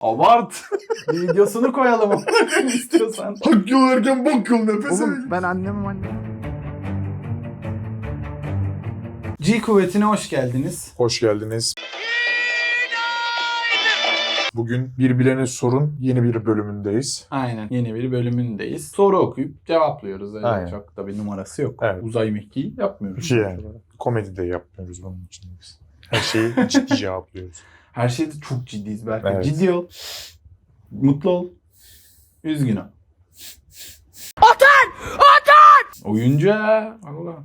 Abart. Videosunu koyalım istiyorsan. Hak yol erken bok yol nefes Oğlum ben annemim annem. G kuvvetine hoş geldiniz. Hoş geldiniz. Bugün bir bilene sorun yeni bir bölümündeyiz. Aynen yeni bir bölümündeyiz. Soru okuyup cevaplıyoruz. Öyle Aynen. çok da bir numarası yok. Evet. Uzay mekiği yapmıyoruz. Şey yani. Komedi de yapmıyoruz bunun için biz. Her şeyi ciddi cevaplıyoruz. Her şeyde çok ciddiyiz belki. Evet. Ciddi ol. Mutlu ol. Üzgün ol. Otan! Otan! Oyuncu. Allah.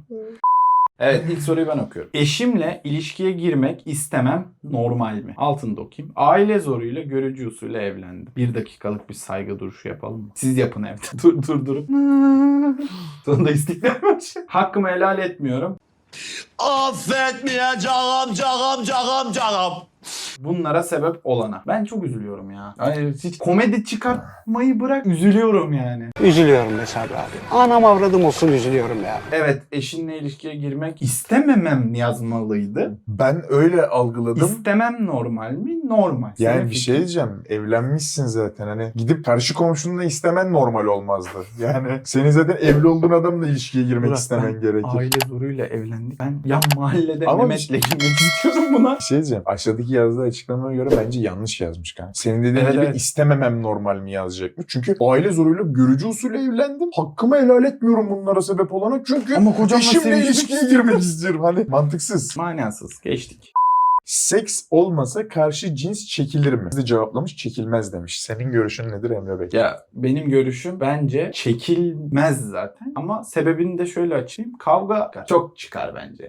Evet ilk soruyu ben okuyorum. Eşimle ilişkiye girmek istemem normal mi? Altını da okuyayım. Aile zoruyla görücü usulü evlendim. Bir dakikalık bir saygı duruşu yapalım mı? Siz yapın evde. Dur, durdurup. Sonunda istiklal marşı. Hakkımı helal etmiyorum. Affetmeyeceğim canım canım canım. Bunlara sebep olana. Ben çok üzülüyorum ya. Yani hiç komedi çıkartmayı bırak üzülüyorum yani. Üzülüyorum Sabri abi. Anam avradım olsun üzülüyorum ya. Evet eşinle ilişkiye girmek istememem yazmalıydı. Ben öyle algıladım. İstemem normal mi? Normal. Yani Senin bir fikrin. şey diyeceğim. Evlenmişsin zaten. Hani gidip karşı komşunla istemen normal olmazdı. Yani senin zaten evli olduğun adamla ilişkiye girmek Burak, istemen gerekir. Aile zoruyla evlendik. Ben yan mahallede Ama bir Mehmet'le şey- girmek istiyorum buna. Bir şey diyeceğim. Aşağıdaki yazdığı açıklamaya göre bence yanlış yazmış kanka. Senin dediğin Evet, gibi evet. istememem normal mi yazacakmış. Çünkü aile zoruyla görücü usulü evlendim. Hakkımı helal etmiyorum bunlara sebep olana. Çünkü Ama kocamla eşimle ilişkiye girmek istiyorum. Hani mantıksız. Manasız. Geçtik. Seks olmasa karşı cins çekilir mi? Siz de cevaplamış çekilmez demiş. Senin görüşün nedir Emre Bey? Ya benim görüşüm bence çekilmez zaten. Ama sebebini de şöyle açayım. Kavga çok çıkar bence.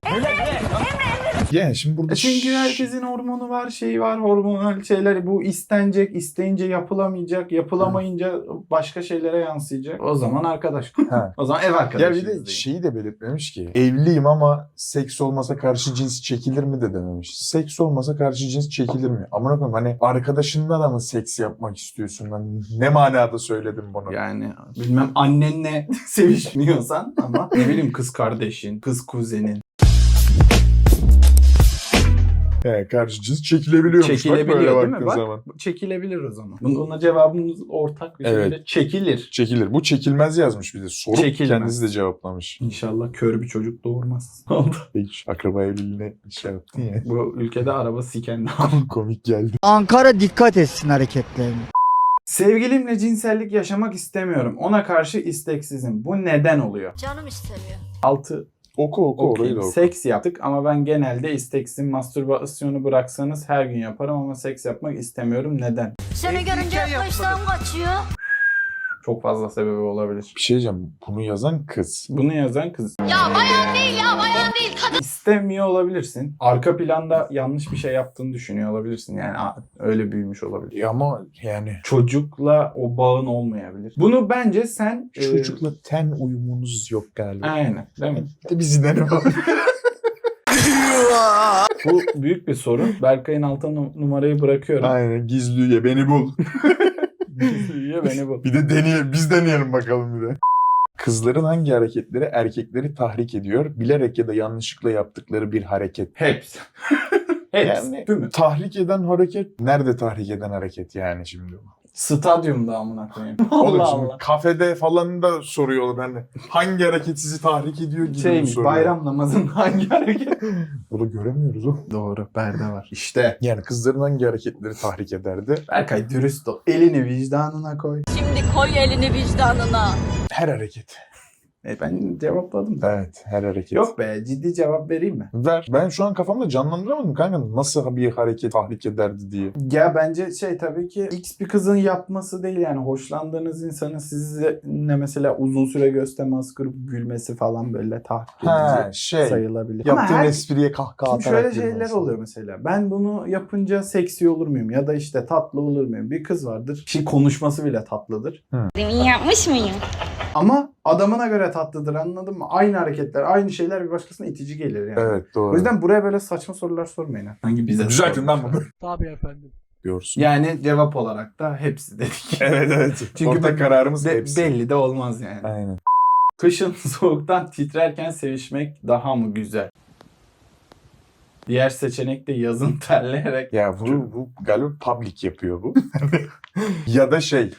Yani şimdi burada... E Çünkü herkesin hormonu var, şeyi var, hormonal şeyler. Bu istenecek, isteyince yapılamayacak, yapılamayınca başka şeylere yansıyacak. O zaman arkadaş. Ha. o zaman ev Ya arkadaşıyız. bir de şeyi de belirtmemiş ki. Evliyim ama seks olmasa karşı cins çekilir mi de dememiş. Seks olmasa karşı cins çekilir mi? Amına koyayım hani arkadaşınla da mı seks yapmak istiyorsun? Hani ne manada söyledim bunu? Yani bilmem annenle sevişmiyorsan ama ne bileyim kız kardeşin, kız kuzenin. He, karşı cins çekilebiliyormuş. Bak Çekilebiliyor böyle değil mi? baktığın Bak. zaman. Çekilebilir o zaman. Buna cevabımız ortak bir Evet. şekilde çekilir. Çekilir. Bu çekilmez yazmış bir de. Sorup Çekilmez. kendisi de cevaplamış. İnşallah kör bir çocuk doğurmaz. Oldu. Hiç akraba evliliğine şey yaptın ya. Bu ülkede araba siken Komik geldi. Ankara dikkat etsin hareketlerine. Sevgilimle cinsellik yaşamak istemiyorum. Ona karşı isteksizim. Bu neden oluyor? Canım istemiyor. 6 Oku oku orayı da oku. Seks yaptık ama ben genelde isteksizim. Mastürbasyonu bıraksanız her gün yaparım ama seks yapmak istemiyorum. Neden? Seni görünce yaklaştan kaçıyor. Çok fazla sebebi olabilir. Bir şey diyeceğim. Bunu yazan kız. Bunu yazan kız. Ya bayan değil ya bayan değil kadın. İstemiyor olabilirsin. Arka planda yanlış bir şey yaptığını düşünüyor olabilirsin. Yani öyle büyümüş olabilir. Ya ama yani Çocukla o bağın olmayabilir. Bunu bence sen... e, çocukla ten uyumunuz yok galiba. aynen. Değil mi? De Zidane var. Bu büyük bir sorun. Berkay'ın altına nu- numarayı bırakıyorum. Aynen gizli üye beni bul. Üye beni bul. bir de deneyelim biz deneyelim bakalım bir de. Kızların hangi hareketleri erkekleri tahrik ediyor? Bilerek ya da yanlışlıkla yaptıkları bir hareket. Hepsi. Hepsi. Yani-. Tahrik eden hareket nerede tahrik eden hareket yani şimdi? Stadyumda amına koyayım. Oğlum Allah şimdi Allah. kafede falan da soruyorlar benimle. Hangi hareket sizi tahrik ediyor gibi Şeymiş soruyor. bayram namazında hangi hareket? Bunu göremiyoruz o. Doğru perde var. İşte. Yani kızların hangi hareketleri tahrik ederdi? Berkay dürüst ol. Elini vicdanına koy. Şimdi koy elini vicdanına. Her hareket. E ben cevapladım da. Evet her hareket. Yok be ciddi cevap vereyim mi? Ver. Ben şu an kafamda canlandıramadım kanka nasıl bir hareket tahrik ederdi diye. Ya bence şey tabii ki X bir kızın yapması değil yani hoşlandığınız insanın sizinle mesela uzun süre göz teması kurup gülmesi falan böyle tahrik edici şey. sayılabilir. Yaptığın Ama her, espriye kahkaha Şimdi atarak şöyle şeyler gülmesi. oluyor mesela. Ben bunu yapınca seksi olur muyum? Ya da işte tatlı olur muyum? Bir kız vardır. Şey konuşması bile tatlıdır. Demin yapmış mıyım? Ama adamına göre tatlıdır anladın mı? Aynı hareketler, aynı şeyler bir başkasına itici gelir yani. Evet doğru. O yüzden buraya böyle saçma sorular sormayın. Hangi bize Düzeltin lan bunu. Tabii efendim. Diyorsun. Yani cevap olarak da hepsi dedik. Evet evet. Çünkü Ortak kararımız Be- hepsi. belli de olmaz yani. Aynen. Kışın soğuktan titrerken sevişmek daha mı güzel? Diğer seçenek de yazın terleyerek Ya bu, bu galiba public yapıyor bu. ya da şey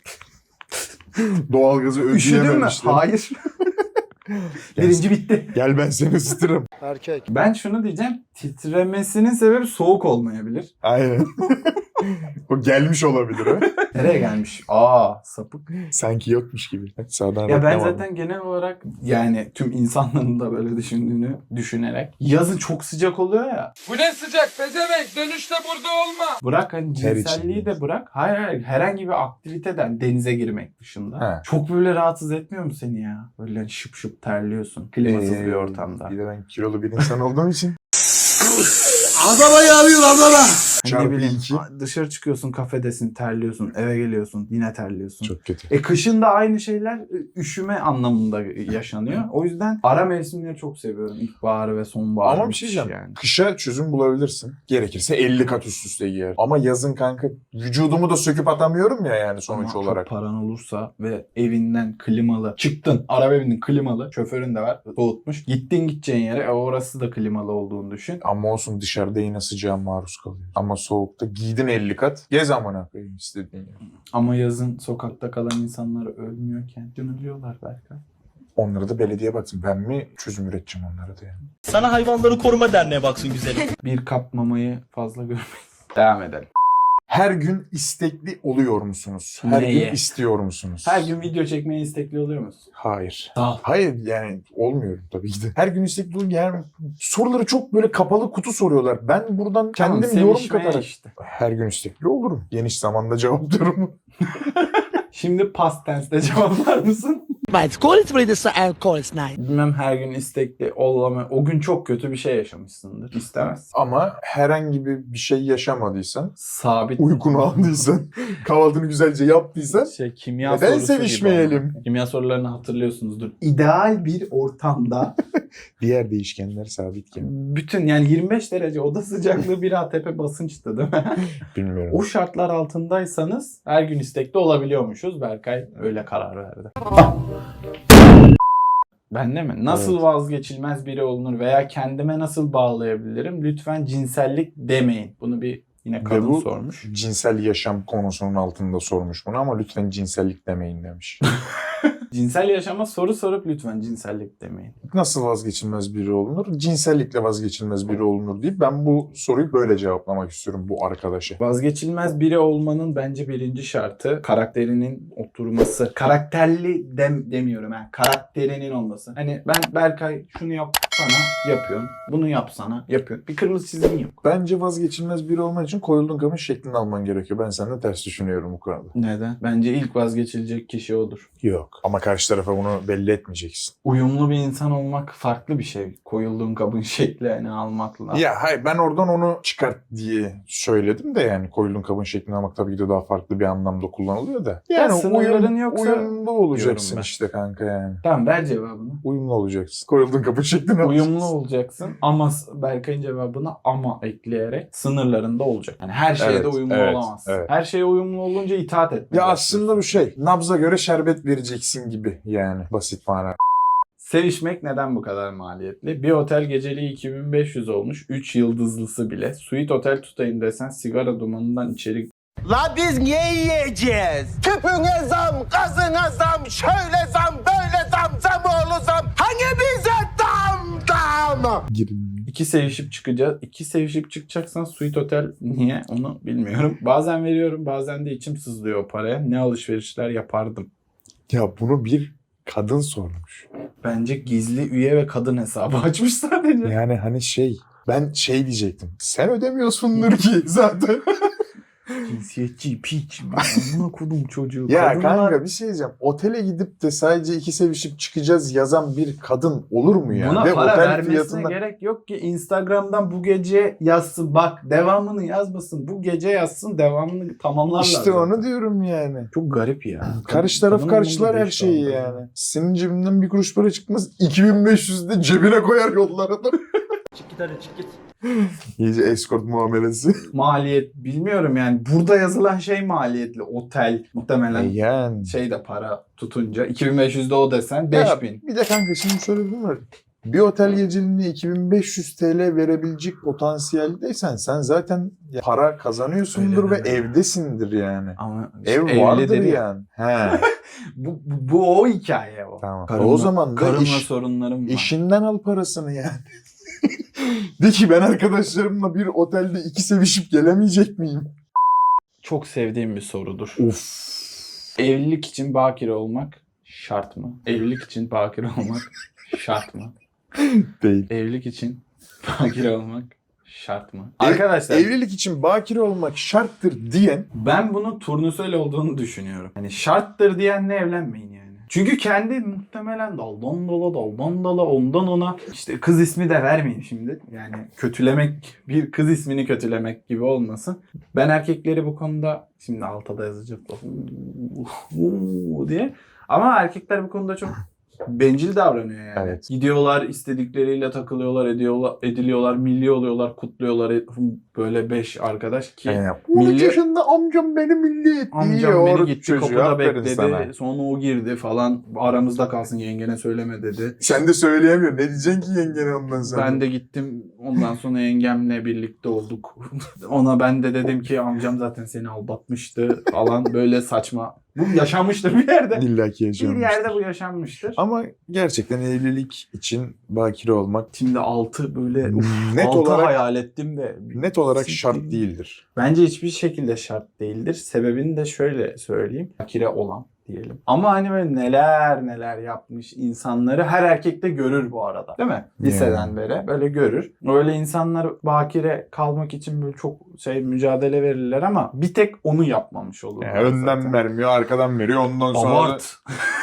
doğalgazı Üşüdün mü? ödeyememişler. Hayır. Birinci bitti. Gel ben seni ısıtırım. Erkek. Ben şunu diyeceğim. Titremesinin sebebi soğuk olmayabilir. Aynen. o gelmiş olabilir ha. Nereye gelmiş? Aa sapık. Sanki yokmuş gibi. Sağdan Ya ben zaten genel olarak yani tüm insanların da böyle düşündüğünü düşünerek yazın çok sıcak oluyor ya. Bu ne sıcak pezevenk dönüşte burada olma. Bırak hani Ter cinselliği içinde. de bırak. Hayır hayır herhangi bir aktiviteden denize girmek dışında. He. Çok böyle rahatsız etmiyor mu seni ya? Böyle hani şıp şıp terliyorsun. Klimasız bir Ee, ortamda. Bir de ben kilolu bir insan olduğum için. Adama yarıyor adama. Hani Çarpı ne bileyim iki. dışarı çıkıyorsun kafedesin terliyorsun eve geliyorsun yine terliyorsun. Çok kötü. E kışın da aynı şeyler e, üşüme anlamında yaşanıyor. O yüzden ara mevsimleri çok seviyorum. İlkbaharı ve sonbaharı. Ama bir şey müthiş diyeceğim. yani. Kışa çözüm bulabilirsin. Gerekirse 50 kat üst üste giyer. Ama yazın kanka vücudumu da söküp atamıyorum ya yani sonuç Ama olarak. çok paran olursa ve evinden klimalı çıktın araba evinin klimalı şoförün de var soğutmuş. Gittin gideceğin yere e, orası da klimalı olduğunu düşün. Ama olsun dışarıda yine sıcağa maruz kalıyor. Ama soğukta giydin 50 kat. Gez amına koyayım istediğin. Ama yazın sokakta kalan insanlar ölmüyorken can ölüyorlar belki. Onlara da belediye baksın. Ben mi çözüm üreteceğim onlara da yani. Sana hayvanları koruma derneği baksın güzelim. Bir kap mamayı fazla görmeyiz. Devam edelim. Her gün istekli oluyor musunuz? Her Neye? gün istiyor musunuz? Her gün video çekmeye istekli oluyor musun? Hayır. Ol. Hayır yani olmuyorum tabii ki de. Her gün istekli oluyorum. Yani soruları çok böyle kapalı kutu soruyorlar. Ben buradan kendim Tamam, yorum sevişmeye katarak işte. her gün istekli olurum. Geniş zamanda cevaplıyorum. Şimdi past tense'de cevaplar mısın? But call it Friday and call it night. Bilmem her gün istekli olama. O gün çok kötü bir şey yaşamışsındır. İstemez. Ama herhangi bir, bir şey yaşamadıysan, Sabit. uykunu aldıysan, kahvaltını güzelce yaptıysan Şey, kimya Neden sorusu gibi sevişmeyelim? ama. Kimya sorularını hatırlıyorsunuzdur. İdeal bir ortamda diğer değişkenler sabitken. bütün yani 25 derece oda sıcaklığı bir ATP basınçtı değil mi? Bilmiyorum. o şartlar altındaysanız her gün istekli olabiliyormuşuz. Berkay öyle karar verdi. Ben de mi? Nasıl Evet. vazgeçilmez biri olunur veya kendime nasıl bağlayabilirim? Lütfen cinsellik demeyin. Bunu bir yine Ve kadın bu sormuş. cinsel yaşam konusunun altında sormuş bunu ama lütfen cinsellik demeyin demiş. Cinsel yaşama soru sorup lütfen cinsellik demeyin. Nasıl vazgeçilmez biri olunur? Cinsellikle vazgeçilmez biri olunur deyip ben bu soruyu böyle cevaplamak istiyorum bu arkadaşa. Vazgeçilmez biri olmanın bence birinci şartı karakterinin oturması. Karakterli dem demiyorum ha. Karakterinin olması. Hani ben Berkay şunu yap sana yapıyorsun. Bunu yapsana yapıyorsun. Bir kırmızı çizgin yok. Bence vazgeçilmez biri olman için koyulduğun kabın şeklini alman gerekiyor. Ben senden ters düşünüyorum bu konuda. Neden? Bence ilk vazgeçilecek kişi odur. Yok. Ama karşı tarafa bunu belli etmeyeceksin. Uyumlu bir insan olmak farklı bir şey. Koyulduğun kabın şekli hani almakla. Ya hayır ben oradan onu çıkart diye söyledim de yani koyulduğun kabın şeklini almak tabii ki de daha farklı bir anlamda kullanılıyor da. Yani sınırların uyum, yoksa uyumlu olacaksın işte kanka yani. Tamam ver cevabını. Uyumlu olacaksın. Koyulduğun kabın şeklini Uyumlu olacaksın ama Berkay'ın cevabına ama ekleyerek sınırlarında olacak. Yani her şeye Evet, de uyumlu evet, olamazsın. evet. Her şeye uyumlu olunca itaat etmeye Ya aslında bu şey nabza göre şerbet vereceksin gibi yani basit mana. Sevişmek neden bu kadar maliyetli? Bir otel geceliği 2500 olmuş. 3 yıldızlısı bile. Suite otel tutayım desen sigara dumanından içeri La biz niye yiyeceğiz? Tüpüne zam, gazına zam, şöyle zam, böyle zam, zam oğlu zam. Hani bize dam? Girin. İki sevişip çıkacağız. İki sevişip çıkacaksan suite otel niye onu bilmiyorum. Bazen veriyorum bazen de içim sızlıyor o paraya. Ne alışverişler yapardım. Ya bunu bir kadın sormuş. Bence gizli üye ve kadın hesabı açmış sadece. Yani hani şey ben şey diyecektim. Sen ödemiyorsundur ki zaten. Cinsiyetçi piç. Amına kodum çocuğu. ya Kadınlar- kanka bir şey diyeceğim. Otele gidip de sadece iki sevişip çıkacağız yazan bir kadın olur mu ya? Buna Ve para otel vermesine fiyatından- gerek yok ki Instagram'dan bu gece yazsın bak devamını yazmasın bu gece yazsın devamını tamamlarlar. İşte zaten. onu diyorum yani. Çok garip ya. Karşı taraf karşılar her şeyi anda. yani. Senin cebinden bir kuruş para çıkmaz. 2500 de cebine koyar yollara da. Çık git hadi çık git. İyice escort muamelesi. Maliyet bilmiyorum yani burada yazılan şey maliyetli otel muhtemelen E yani. şey de para tutunca 2500 de o desen Ya 5000. Bir de kanka şimdi şöyle bir durum var. bir otel geceliğine 2500 TL verebilecek potansiyeldeysen sen zaten para kazanıyorsundur Öyle ve deme. evdesindir yani. Ama Ev vardır dedi. yani. He. Bu, bu, bu o hikaye o. Tamam. Karımla- o zaman da karımla iş, sorunlarım var. eşinden al parasını yani. De ki ben arkadaşlarımla bir otelde iki sevişip gelemeyecek miyim? Çok sevdiğim bir sorudur. Of. Evlilik için bakire olmak şart mı? Evlilik için bakire olmak şart mı? Değil. Evlilik için bakire olmak şart mı? Ev- Arkadaşlar Evlilik için bakire olmak şarttır diyen ben bunun turnusol olduğunu düşünüyorum. Hani şarttır diyenle evlenmeyin yani. Çünkü kendi muhtemelen daldan dala daldan dala ondan ona işte kız ismi de vermeyeyim şimdi. Yani kötülemek bir kız ismini kötülemek gibi olmasın. Ben erkekleri bu konuda şimdi alta da yazacak diye. Ama erkekler bu konuda çok bencil davranıyor yani. Evet. Gidiyorlar istedikleriyle takılıyorlar, ediyorlar, ediliyorlar, milli oluyorlar, kutluyorlar. Böyle beş arkadaş ki yani, milli- 13 yaşında amcam beni milli etti. Amcam beni gitti çocuğu, kapıda bekledi. sana. Sonra o girdi falan. Aramızda kalsın yengene söyleme dedi. Sen de söyleyemiyorsun. Ne diyeceksin ki yengene ondan sonra? Ben de gittim. Ondan sonra yengemle birlikte olduk. Ona ben de dedim ki amcam zaten seni aldatmıştı falan böyle saçma. Bu yaşanmıştır bir yerde. İlla ki Bir yaşamıştır. yerde bu yaşanmıştır. Ama gerçekten evlilik için bakire olmak Şimdi altı böyle net altı olarak hayal ettim de. net olarak şart değildir. Bence hiçbir şekilde şart değildir. Sebebini de şöyle söyleyeyim. Fakire olan diyelim. Ama hani böyle neler neler yapmış insanları her erkek de görür bu arada. Değil mi? Liseden beri böyle görür. Öyle insanlar bakire kalmak için böyle çok şey mücadele verirler ama bir tek onu yapmamış olur. Yani önden vermiyor, arkadan veriyor. Ondan sonra Abart.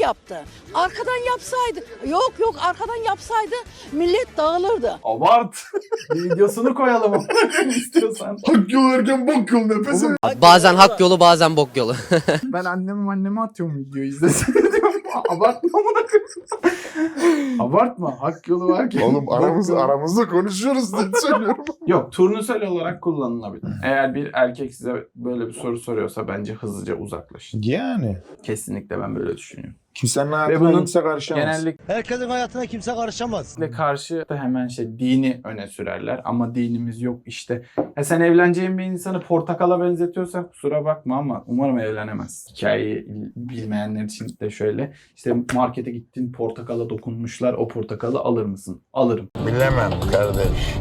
Yaptı. Arkadan yapsaydı. Yok yok arkadan yapsaydı millet dağılırdı. Abart. videosunu koyalım istiyorsan. hak yolu erken bok yolu nefes Oğlum, Bazen hak yolu bazen bok yolu. ben anneme anneme atıyorum videoyu izlesin diyorum. Abartma amına koyayım. Abartma. Hak yolu varken. Oğlum aramızda Bak- aramızda konuşuyoruz diye söylüyorum. Yok turnusol olarak kullanılabilir. Eğer bir erkek size böyle bir soru soruyorsa bence hızlıca uzaklaşın. Yani. Kesinlikle ben böyle düşünüyorum. Kimsenin hayatına bunun kimse karışamaz. Genellikle Herkesin hayatına kimse karışamaz. karşı da hemen şey dini öne sürerler ama dinimiz yok işte. Ya sen evleneceğin bir insanı portakala benzetiyorsan kusura bakma ama umarım evlenemez. Hikayeyi bilmeyenler için de şöyle. İşte markete gittin portakala dokunmuşlar o portakalı alır mısın? Alırım. Bilemem kardeş.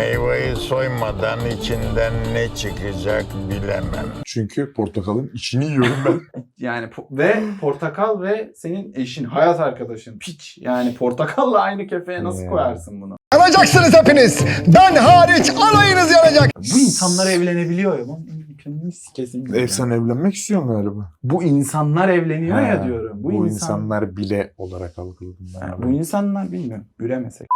Meyveyi soymadan içinden ne çıkacak bilemem. Çünkü portakalın içini yiyorum ben. Yani po- ve portakal ve senin eşin, hayat arkadaşın, piç. Yani portakalla aynı kefeye nasıl Ya. koyarsın bunu? Yanacaksınız hepiniz. Ben hariç alayınız yanacak. Bu insanlar evlenebiliyor ya. Ben kendimi sikesim. Ev sen evlenmek istiyorsun galiba. Bu insanlar evleniyor Ha, ya diyorum. Bu, Bu, insan... insanlar bile olarak algıladım ben. Bu insanlar bilmiyorum. Üremesek.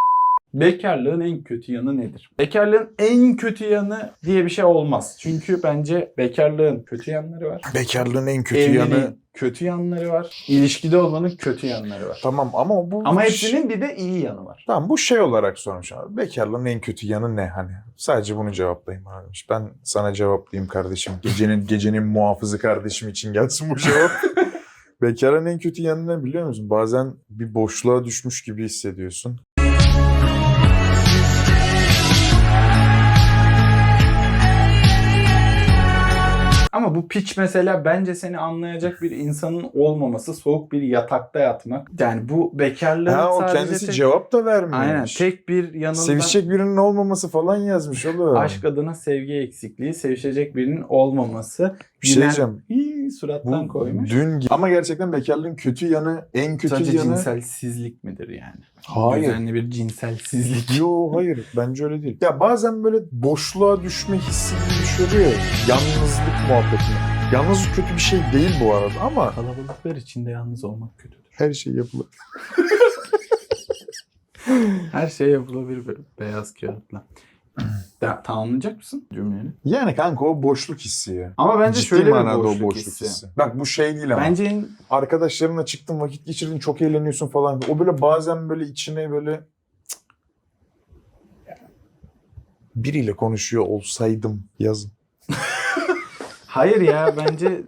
Bekarlığın en kötü yanı nedir? Bekarlığın en kötü yanı diye bir şey olmaz. Çünkü bence bekarlığın kötü yanları var. Bekarlığın en kötü Evliliğin yanı kötü yanları var. İlişkide olmanın kötü yanları var. tamam ama bu Ama hepsinin bir de iyi yanı var. Tamam bu şey olarak sormuş abi. Bekarlığın en kötü yanı ne hani? Sadece bunu cevaplayayım abi. Ben sana cevaplayayım kardeşim. Gecenin gecenin muhafızı kardeşim için gelsin bu cevap. Bekarlığın en kötü yanı ne biliyor musun? Bazen bir boşluğa düşmüş gibi hissediyorsun. Ama bu piç mesela bence seni anlayacak bir insanın olmaması, soğuk bir yatakta yatmak. Yani bu bekarlığın Ha o sadece kendisi tek, cevap da vermiyor. Aynen tek bir yanında Sevişecek birinin olmaması falan yazmış oğlum. aşk adına sevgi eksikliği, sevişecek birinin olmaması. Bir şey diyeceğim. Hii, surattan Bu koymuş. dün ama gerçekten bekarlığın kötü yanı en kötü Sadece yanı. cinselsizlik midir yani? Hayır. Düzenli bir cinselsizlik. Yo hayır bence öyle değil. Ya bazen böyle boşluğa düşme hissi gibi bir şey oluyor ya. Yalnızlık muhabbetine. Yalnız kötü bir şey değil bu arada ama Kalabalıklar içinde yalnız olmak kötüdür. her şey yapılır. Her şey yapılabilir be- beyaz kağıtla. Da, tamamlayacak mısın cümleni? Yani kanka o boşluk hissi ya. Ama bence Ciddi şöyle bir manada boşluk, o boşluk hissi. hissi. Bak bu şey değil ama. Bence en Arkadaşlarınla çıktın vakit geçirdin çok eğleniyorsun falan. O böyle bazen böyle içine böyle biriyle konuşuyor olsaydım yazın. Hayır ya bence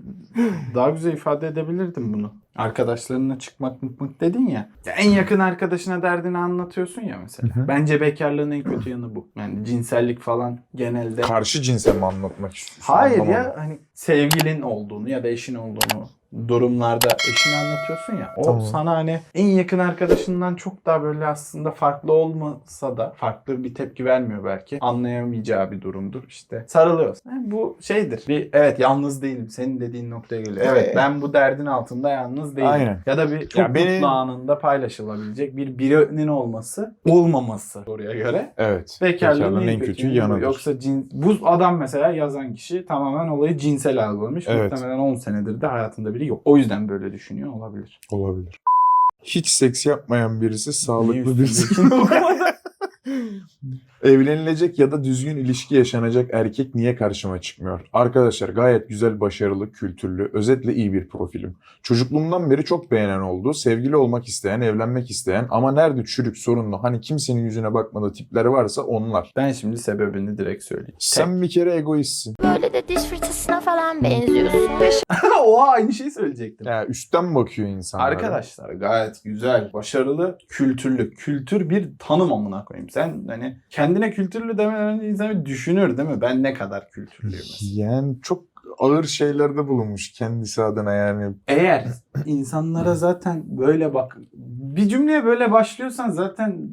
daha güzel ifade edebilirdim bunu. Arkadaşlarınla çıkmak mık mık dedin ya. Ya En yakın arkadaşına derdini anlatıyorsun ya mesela. Hı hı. Bence bekarlığın en kötü yanı bu. Yani cinsellik falan genelde. Karşı cinse mi anlatmak istiyorsun? Hayır Anlamadım. ya hani sevgilin olduğunu ya da eşin olduğunu durumlarda eşini anlatıyorsun ya. O Tamam. sana hani en yakın arkadaşından çok daha böyle aslında farklı olmasa da farklı bir tepki vermiyor belki. Anlayamayacağı bir durumdur işte. Sarılıyorsun. Yani bu şeydir. Bir evet yalnız değilim. Senin dediğin noktaya geliyor. Evet ben bu derdin altında yalnız değilim. Aynen. Ya da bir çok Ya beni- mutlu anında paylaşılabilecek bir birinin olması olmaması oraya göre. Evet. Bekarlığın en kötü yanı. yanıdır. Yoksa cin, bu adam mesela yazan kişi tamamen olayı cinsel algılamış. Evet. Muhtemelen 10 senedir de hayatında biri yok. O yüzden böyle düşünüyor olabilir. Olabilir. Hiç seks yapmayan birisi sağlıklı birisi. Evlenilecek ya da düzgün ilişki yaşanacak erkek niye karşıma çıkmıyor? Arkadaşlar gayet güzel, başarılı, kültürlü, özetle iyi bir profilim. Çocukluğumdan beri çok beğenen oldu. Sevgili olmak isteyen, evlenmek isteyen ama nerede çürük, sorunlu, hani kimsenin yüzüne bakmadığı tipleri varsa onlar. ben şimdi sebebini direkt söyleyeyim. Sen bir kere egoistsin. Böyle de diş fırçasına falan benziyorsun. Oha aynı şeyi söyleyecektim. Ya üstten bakıyor insanlara. Arkadaşlar gayet güzel, başarılı, kültürlü. Kültür bir tanım amına koyayım. Sen hani kendine kültürlü demeden insan bir düşünür değil mi? Ben ne kadar kültürlüyüm mesela. Yani çok ağır şeylerde bulunmuş kendisi adına yani. Eğer insanlara zaten böyle bak bir cümleye böyle başlıyorsan zaten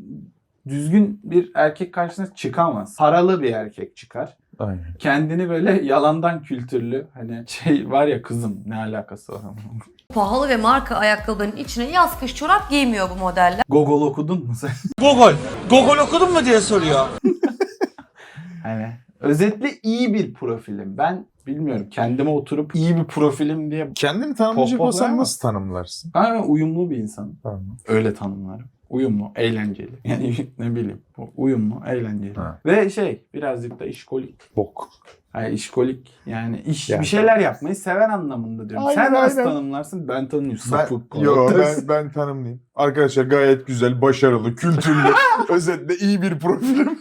düzgün bir erkek karşısına çıkamaz. Paralı bir erkek çıkar. Aynen. Kendini böyle yalandan kültürlü hani şey var ya kızım ne alakası var. Pahalı ve marka ayakkabıların içine yaz kış çorap giymiyor bu modeller. Gogol okudun mu sen? Gogol. Gogol okudun mu diye soruyor. Hani özetle iyi bir profilim. Ben bilmiyorum kendime oturup iyi bir profilim diye Kendini tanımlayacak Pohpohlar olsan mı? nasıl tanımlarsın? ben uyumlu bir insanım. Tamam. Öyle tanımlarım. Uyumlu, eğlenceli. Yani ne bileyim. Uyumlu, eğlenceli. Ha. Ve şey birazcık da işkolik. Bok. Hayır işkolik yani iş Yani- bir şeyler yapmayı seven anlamında diyorum. Aynen, Sen nasıl aynen. tanımlarsın? Ben tanımıyorum. Ben, Sapık. yo, kolay. ben, ben tanımlayayım. Arkadaşlar gayet güzel, başarılı, kültürlü, özetle iyi bir profilim.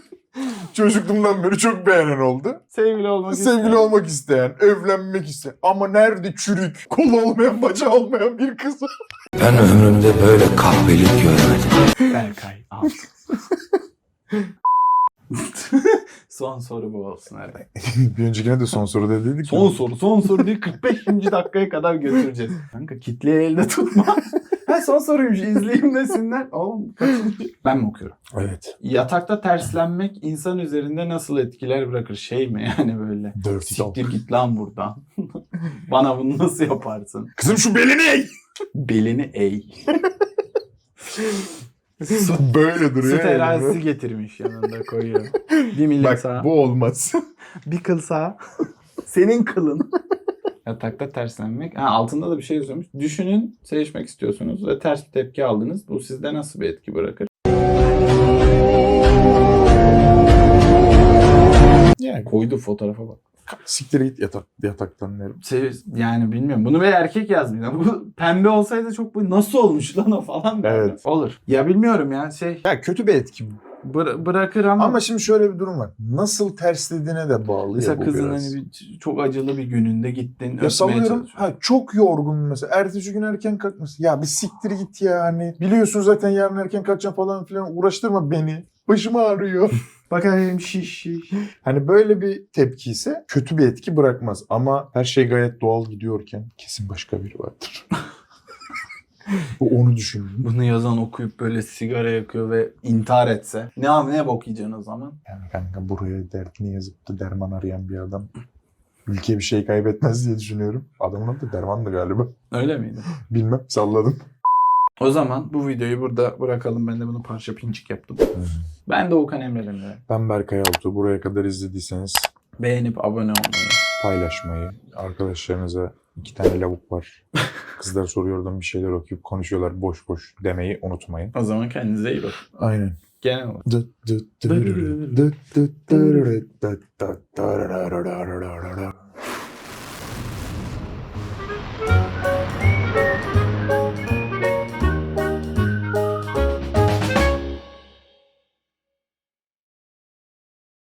Çocukluğumdan beri çok beğenen oldu. Sevgili olmak Sevgili isteyen. olmak isteyen, evlenmek isteyen ama nerede çürük, kolu olmayan, bacağı olmayan bir kız. Ben ömrümde böyle kahvelik görmedim. Berkay al. son soru bu olsun hadi. bir öncekine de son soru dediydik. Son soru, son soru değil 45. dakikaya kadar götüreceğiz. Kanka kitleyi elde tutma. ha son soruymuş izleyeyim desinler. Oğlum kaçıncı? Ben mi okuyorum? Evet. Yatakta terslenmek insan üzerinde nasıl etkiler bırakır? Şey mi yani böyle? Dirty dog. Siktir git lan buradan. Bana bunu nasıl yaparsın? Kızım şu belini eğ. Belini eğ. Su, Böyle duruyor. su terazisi getirmiş yanında koyuyor. Bir milim Bak sağa. bu olmaz. Bir kıl sağa. Senin kılın. Yatakta terslenmek. Ha, altında da bir şey yazıyormuş. Düşünün, sevişmek istiyorsunuz ve ters bir tepki aldınız. Bu sizde nasıl bir etki bırakır? yani Koydu fotoğrafa bak. Siktir git yatak, yataktan derim. Sev- yani bilmiyorum. Bunu bir erkek yazmıyor. Bu pembe olsaydı çok bu nasıl olmuş lan o falan. Evet. Olur. Ya bilmiyorum ya şey Ya kötü bir etki. bıra- bırakır ama, Ama şimdi şöyle bir durum var. Nasıl terslediğine de bağlı mesela ya bu kızın biraz. hani bir, çok acılı bir gününde gittin Ya sallıyorum ha, çok yorgun mesela. Ertesi gün erken kalkması. Ya bir siktir git ya hani. Biliyorsun zaten yarın erken kalkacağım falan filan. Uğraştırma beni. Başım ağrıyor. Bakayım şiş şiş. hani böyle bir tepki ise kötü bir etki bırakmaz. Ama her şey gayet doğal gidiyorken kesin başka biri vardır. Bu onu düşündüm. Bunu yazan okuyup böyle sigara yakıyor ve intihar etse. Ne abi ne bok yiyeceksin o zaman? Yani kanka buraya derdini yazıp da derman arayan bir adam ülke bir şey kaybetmez diye düşünüyorum. Adamın adı Derman'dı galiba. Öyle miydi? Bilmem salladım. O zaman bu videoyu burada bırakalım. Ben de bunu parça pinçik yaptım. Ben de Okan Emre'den de. Ben Berkay Altuğ. Buraya kadar izlediyseniz Beğenip abone olmayı. paylaşmayı, arkadaşlarınıza iki tane lavuk var. Kızlar soruyordan bir şeyler okuyup konuşuyorlar boş boş demeyi unutmayın. O zaman kendinize iyi bakın. Aynen. Genel olarak.